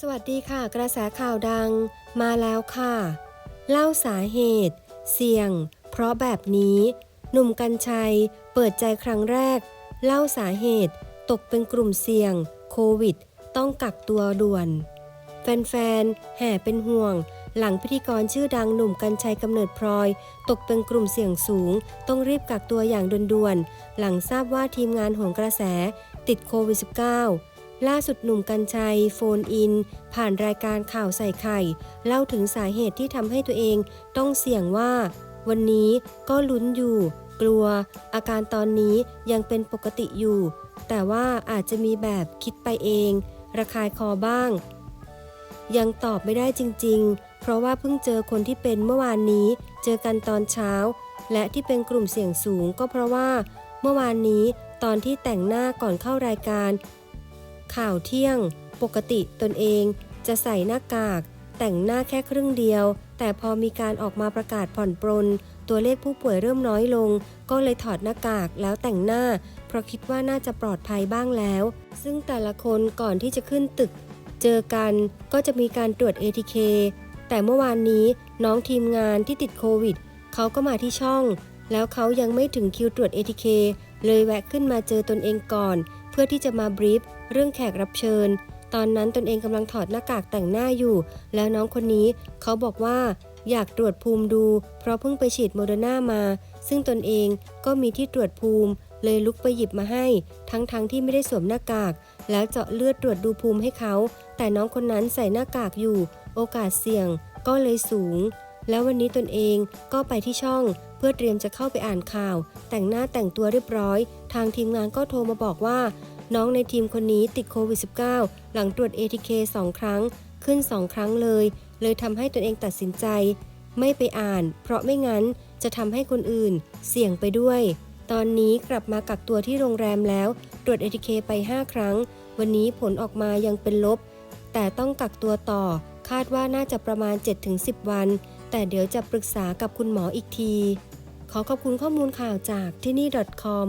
สวัสดีค่ะ กระแสข่าวดังมาแล้วค่ะ เล่าสาเหตุ เสี่ยง เพราะแบบนี้ หนุ่มกัญชัย เปิดใจครั้งแรก เล่าสาเหตุ ตกเป็นกลุ่มเสี่ยง โควิด ต้องกักตัวด่วน แฟนๆ แห่เป็นห่วง หลังพิธีกรชื่อดังหนุ่มกัญชัยกำเนิดพลอย ตกเป็นกลุ่มเสี่ยงสูง ต้องรีบกักตัวอย่างด่วนๆ หลังทราบว่าทีมงานหนกระแสติดโควิด -19 ล่าสุดหนุ่มกัญชัย โฟนอิน ผ่านรายการข่าวใส่ไข่ เล่าถึงสาเหตุที่ทำให้ตัวเองต้องเสี่ยงว่า วันนี้ก็ลุ้นอยู่ กลัว อาการตอนนี้ยังเป็นปกติอยู่ แต่ว่าอาจจะมีแบบคิดไปเอง ระคายคอบ้าง ยังตอบไม่ได้จริง ๆ เพราะว่าเพิ่งเจอคนที่เป็นเมื่อวานนี้ เจอกันตอนเช้า และที่เป็นกลุ่มเสี่ยงสูงก็เพราะว่า เมื่อวานนี้ตอนที่แต่งหน้าก่อนเข้ารายการ ข่าวเที่ยง ปกติตนเองจะใส่หน้ากาก แต่งหน้าแค่ครึ่งเดียว แต่พอมีการออกมาประกาศผ่อนปรน ตัวเลขผู้ป่วยเริ่มน้อยลง ก็เลยถอดหน้ากากแล้วแต่งหน้า เพราะคิดว่าน่าจะปลอดภัยบ้างแล้ว ซึ่งแต่ละคนก่อนที่จะขึ้นตึก เจอกันก็จะมีการตรวจ ATK แต่เมื่อวานนี้น้องทีมงานที่ติดโควิดเขาก็มาที่ช่อง แล้วเขายังไม่ถึงคิวตรวจ ATK เลยแวะขึ้นมาเจอตนเองก่อน เพื่อที่จะมาบรีฟ เรื่องแขกรับเชิญ ตอนนั้นตนเองกำลังถอดหน้ากากแต่งหน้าอยู่ แล้วน้องคนนี้เขาบอกว่าอยากตรวจภูมิดู เพราะเพิ่งไปฉีดโมเดอร์นามา ซึ่งตนเองก็มีที่ตรวจภูมิ เลยลุกไปหยิบมาให้ ทั้งๆทที่ไม่ได้สวมหน้ากาก แล้วเจาะเลือดตรวจดูภูมิให้เขา แต่น้องคนนั้นใส่หน้ากากอยู่ โอกาสเสี่ยงก็เลยสูง แล้ววันนี้ตนเองก็ไปที่ช่อง เพื่อเตรียมจะเข้าไปอ่านข่าว แต่งหน้าแต่งตัวเรียบร้อย ทางทีมงานก็โทรมาบอกว่า น้องในทีมคนนี้ติดโควิด -19 หลังตรวจ ATK 2 ครั้ง ขึ้น 2 ครั้งเลย เลยทำให้ตนเองตัดสินใจ ไม่ไปอ่าน เพราะไม่งั้นจะทำให้คนอื่น เสี่ยงไปด้วย ตอนนี้กลับมากักตัวที่โรงแรมแล้ว ตรวจ ATK ไป 5 ครั้ง วันนี้ผลออกมายังเป็นลบ แต่ต้องกักตัวต่อ คาดว่าน่าจะประมาณ 7-10 วัน แต่เดี๋ยวจะปรึกษากับคุณหมออีกที ขอขอบคุณข้อมูลข่าวจากที่นี่ .com